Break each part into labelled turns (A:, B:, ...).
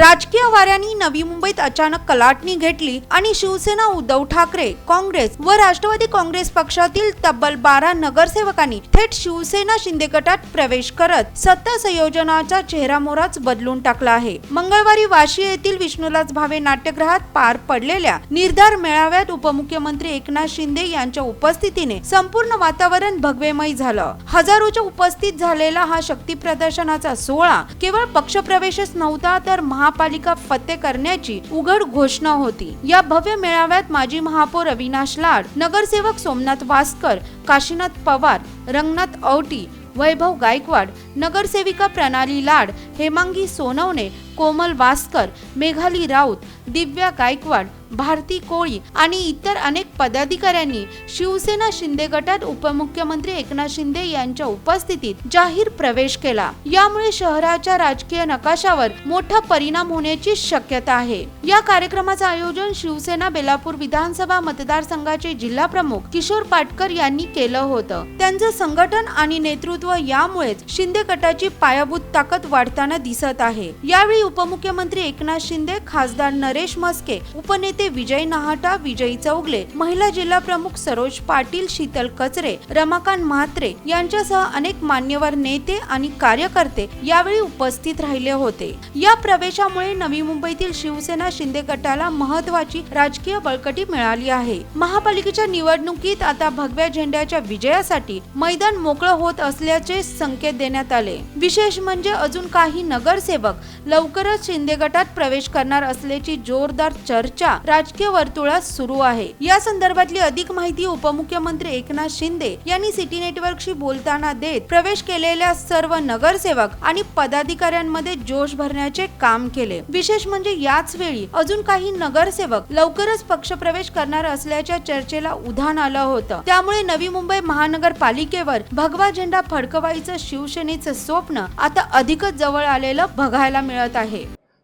A: राजकीय वाऱ्यांनी नवी मुंबईत अचानक कलाटणी घेतली आणि शिवसेना उद्धव ठाकरे काँग्रेस व राष्ट्रवादी काँग्रेस पक्षातील तब्बल बारा नगरसेवकांनी थेट शिवसेना शिंदे गटात प्रवेश करत सत्ता संयोजनाचा चेहरामोहराच बदलून टाकला आहे. मंगळवारी वाशी येथील विष्णुलाच भावे नाट्यगृहात पार पडलेल्या निर्धार मेळाव्यात उपमुख्यमंत्री एकनाथ शिंदे यांच्या उपस्थितीने संपूर्ण वातावरण भगवेमय झालं. हजारोच्या उपस्थित झालेला हा शक्ती प्रदर्शनाचा सोहळा केवळ पक्षप्रवेशच नव्हता तर महा महापालिका फत्ते करण्याची उघड घोषणा होती. या भव्य मेळाव्यात माजी महापौर अविनाश लाड नगरसेवक सोमनाथ वासकर काशीनाथ पवार रंगनाथ औटी वैभव गायकवाड नगरसेविका प्रणाली लाड हेमांगी सोनवणे कोमल वास्कर मेघाली राऊत दिव्या गायकवाड भारती कोळी आणि इतर अनेक पदाधिकाऱ्यांनी शिवसेना शिंदे गटात उपमुख्यमंत्री एकनाथ शिंदे यांच्या उपस्थितीत जाहीर प्रवेश केला. यामुळे शहराच्या राजकीय नकाशावर मोठा परिणाम होण्याची शक्यता आहे. या कार्यक्रमाचं आयोजन शिवसेना बेलापूर विधानसभा मतदारसंघाचे जिल्हा प्रमुख किशोर पाटकर यांनी केलं होतं. त्यांचं संघटन आणि नेतृत्व यामुळेच शिंदे गटाची पायाभूत ताकद वाढताना दिसत आहे. यावेळी उपमुख्यमंत्री एकनाथ शिंदे खासदार नरेश मस्के उपनेते विजय नहाटा विजयी चौगले महिला जिल्हा प्रमुख सरोज पाटील शीतल कचरे रमाकांत म्हात्रे यांच्यासह अनेक मान्यवर नेते आणि कार्यकर्ते यावेळी उपस्थित राहिले होते. या प्रवेशामुळे नवी मुंबईतील शिवसेना शिंदे गटाला महत्वाची राजकीय बळकटी मिळाली आहे. महापालिकेच्या निवडणुकीत आता भगव्या झेंड्याच्या विजयासाठी मैदान मोकळं होत असल्याचे संकेत देण्यात आले. विशेष म्हणजे अजून काही नगरसेवक लवकर लवकरच शिंदे गटात प्रवेश करणार असल्याची जोरदार चर्चा राजकीय वर्तुळात सुरू आहे. या संदर्भातली अधिक माहिती उपमुख्यमंत्री एकनाथ शिंदे यांनी सिटी नेटवर्कशी बोलताना देत प्रवेश केलेल्या सर्व नगरसेवक आणि पदाधिकाऱ्यांमध्ये जोश भरण्याचे काम केले. विशेष म्हणजे याच वेळी अजून काही नगरसेवक लवकरच पक्षप्रवेश करणार असल्याच्या चर्चेला उधाण आलं होतं. त्यामुळे नवी मुंबई महानगरपालिकेवर भगवा झेंडा फडकवायचं शिवसेनेचं स्वप्न आता अधिकच जवळ आलेलं बघायला मिळत आहे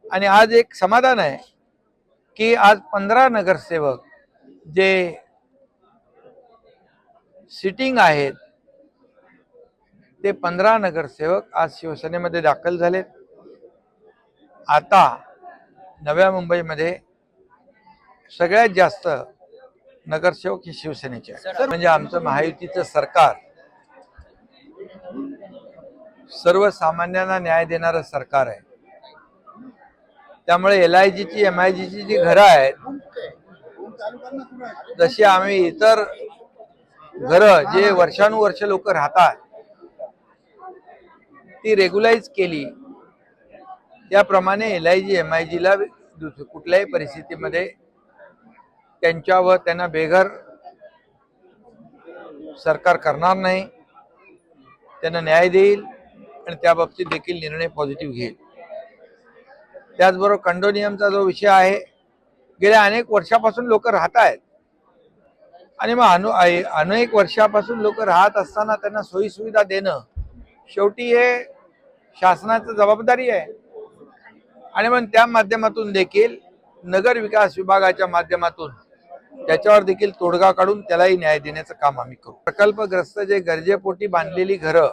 B: आणि आज एक समाधान आहे की आज पंधरा नगरसेवक जे सिटिंग आहेत ते पंधरा नगरसेवक आज शिवसेनेमध्ये दाखल झालेत. आता नव्या मुंबईमध्ये सगळ्यात जास्त नगरसेवक हे शिवसेनेचे आहेत. म्हणजे आमचं महायुतीचं सरकार सर्वसामान्यांना न्याय देणारं सरकार आहे. त्यामुळे एल आय जीची एम आय जीची जी घरं आहेत जशी आम्ही इतर घरं जे वर्षानुवर्ष लोक राहतात ती रेग्युलाइज केली त्याप्रमाणे L I G M I जीला कुठल्याही परिस्थितीमध्ये त्यांच्यावर त्यांना बेघर सरकार करणार नाही त्यांना न्याय देईल आणि त्याबाबतीत देखील निर्णय पॉझिटिव्ह घेईल. त्याचबरोबर कंडोनियमचा जो विषय आहे गेल्या अनेक वर्षापासून लोक राहत आहेत. आणि मग अनु अनेक वर्षापासून लोक राहत असताना त्यांना सोयीसुविधा देणं शेवटी हे शासनाचं जबाबदारी आहे. आणि मग त्या माध्यमातून देखील नगर विकास विभागाच्या माध्यमातून त्याच्यावर देखील तोडगा काढून त्यालाही न्याय देण्याचं काम आम्ही करू. प्रकल्पग्रस्त जे गरजेपोटी बांधलेली घरं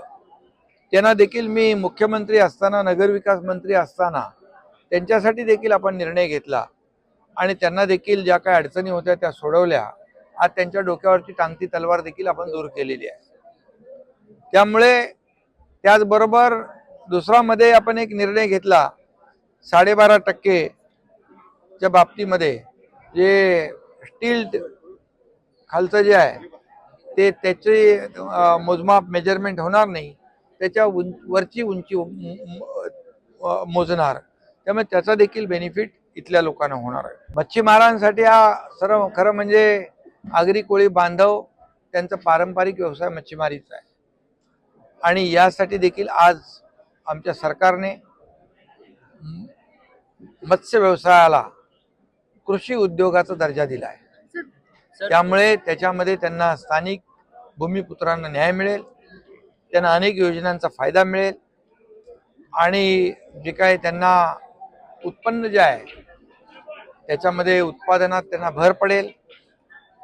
B: त्यांना देखील मी मुख्यमंत्री असताना नगरविकास मंत्री असताना त्यांच्यासाठी देखील आपण निर्णय घेतला. आणि त्यांना देखील ज्या काही अडचणी होत्या त्या सोडवल्या. आज त्यांच्या डोक्यावरची टांगती तलवार देखील आपण दूर केलेली आहे. त्यामुळे त्याचबरोबर दुसरामध्ये आपण एक निर्णय घेतला. साडेबारा टक्केच्या बाबतीमध्ये जे स्टील खालचं जे आहे ते त्याचे मोजमाप मेजरमेंट होणार नाही. त्याच्या उं वरची उंची मोजणार. त्यामुळे त्याचा देखील बेनिफिट इथल्या लोकांना होणार आहे. मच्छीमारांसाठी हा सर्व खरं म्हणजे आगरी कोळी बांधव त्यांचा पारंपरिक व्यवसाय मच्छीमारीचा आहे. आणि यासाठी देखील आज आमच्या सरकारने मत्स्य व्यवसायाला कृषी उद्योगाचा दर्जा दिला आहे. त्यामुळे त्याच्यामध्ये त्यांना स्थानिक भूमिपुत्रांना न्याय मिळेल त्यांना अनेक योजनांचा फायदा मिळेल आणि जे काही त्यांना उत्पन्न जे आहे त्याच्यामध्ये उत्पादनात त्यांना भर पडेल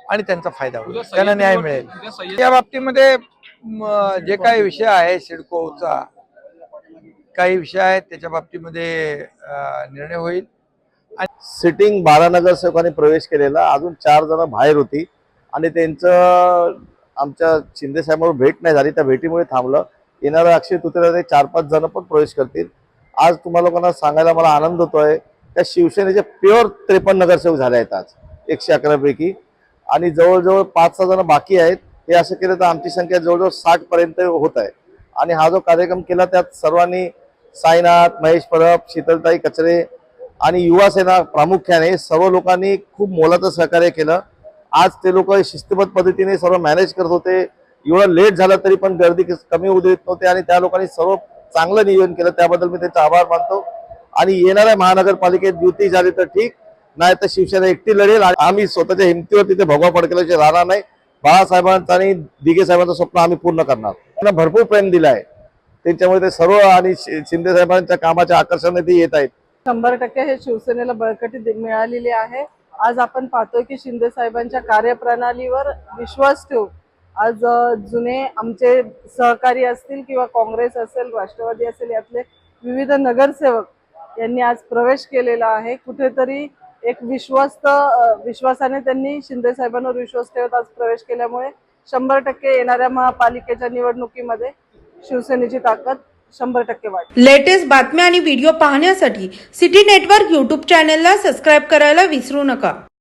B: आणि त्यांचा फायदा होईल. त्यांना न्याय मिळेल. या बाबतीमध्ये म, जे काही विषय आहे सिडकोचा काही विषय आहेत त्याच्या बाबतीमध्ये निर्णय होईल.
C: सिटिंग बारा नगरसेवकांनी प्रवेश केलेला अजून चार जण बाहेर होती आणि त्यांचं आमच्या शिंदे साहेबांवर भेट नाही झाली त्या भेटीमुळे थांबलं. येणाऱ्या अक्षय तृतीयेला चार पाच जण पण प्रवेश करतील. आज तुम्हाला लोकांना सांगायला मला आनंद होतोय. त्या शिवसेनेचे प्युअर त्रेपन्न नगरसेवक झाले आहेत आज एकशे अकरापैकी आणि जवळजवळ पाच सहा जण बाकी आहेत. हे असं केलं तर आमची संख्या जवळजवळ साठ पर्यंत होत आहे. आणि हा जो कार्यक्रम केला त्यात सर्वांनी साईनाथ महेश परब शीतलताई कचरे आणि युवा सेना प्रामुख्याने सर्व लोकांनी खूप मोलाचं सहकार्य केलं. आज ते लोक शिस्तबद्ध पद्धतीने सर्व मॅनेज करत होते. एवढं लेट झालं तरी पण गर्दी कस- कमी होऊ देत नव्हते आणि त्या लोकांनी सर्व चांगलं नियोजन केलं त्याबद्दल मी त्यांचा आभार मानतो. आणि येणाऱ्या महानगरपालिकेत युती झाली तर ठीक नाही तर शिवसेना एकटी लढेल आणि आम्ही स्वतःच्या हिमतीवर तिथे भगवा फडकल्याचे राहणार नाही बाळासाहेबांचं आणि दिघे साहेबांचं स्वप्न आम्ही पूर्ण करणार. त्यांना भरपूर प्रेम दिलं आहे त्यांच्यामुळे ते सर्व आणि शिंदे साहेबांच्या कामाच्या आकर्षणाने ते येत आहेत.
D: शंभर टक्के हे शिवसेनेला बळकटी मिळालेली आहे. आज आपण पाहतोय की शिंदे साहेबांच्या कार्यप्रणालीवर विश्वास ठेवू आज जुने आमचे सहकारी असतील किंवा काँग्रेस असेल राष्ट्रवादी असेल यातले विविध नगरसेवक यांनी आज प्रवेश केलेला आहे. कुठेतरी एक विश्वस्त विश्वासाने त्यांनी शिंदे साहेबांवर विश्वास ठेवत आज प्रवेश केल्यामुळे शंभर टक्के येणाऱ्या महापालिकेच्या निवडणुकीमध्ये शिवसेनेची ताकद शंभर टक्के वाढ.
A: लेटेस्ट बातम्या आणि व्हिडिओ पाहण्यासाठी सिटी नेटवर्क यूट्यूब चॅनेलला सबस्क्राईब करायला विसरू नका.